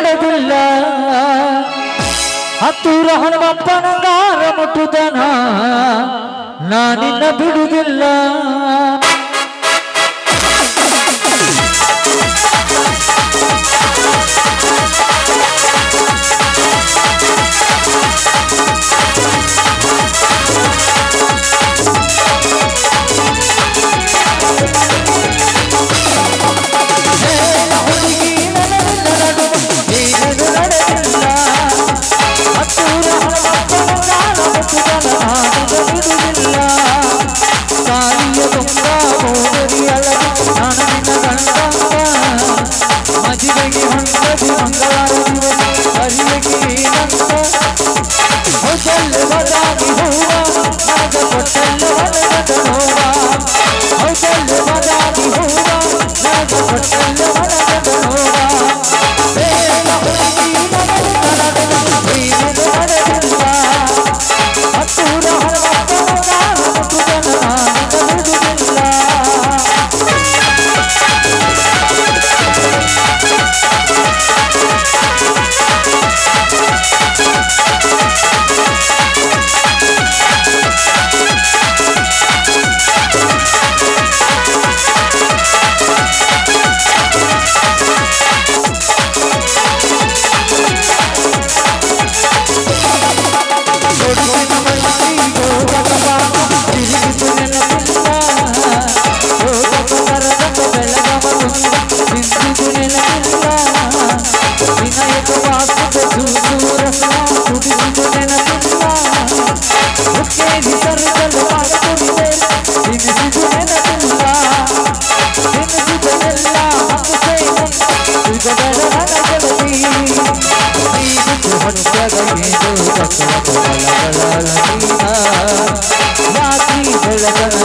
ನಡೆದಿಲ್ಲ ಹತ್ತೂರ ಹನುಮಪ್ಪನಂಗಾರ ಮುಟ್ಟುದನ? ನಾನಿನ್ನ ಬಿಡುವುದಿಲ್ಲ ಹರಿವೆಗೆ ಹೊಂದದಿ ಮಂಗಳಾರತಿ ಹರಿವೆಗೆ ನಂದ ಹೊಸಲ್ಲ ಬದಾಗಿ ಹೂವ ನಾಗ ಕೊಟ್ಟಲ್ಲ ಬೆಳಗಲಿದು ಪಕ್ಕದ ಕೊಡಲಗಳ ರಾತ್ರಿ ಬೆಳಗಲ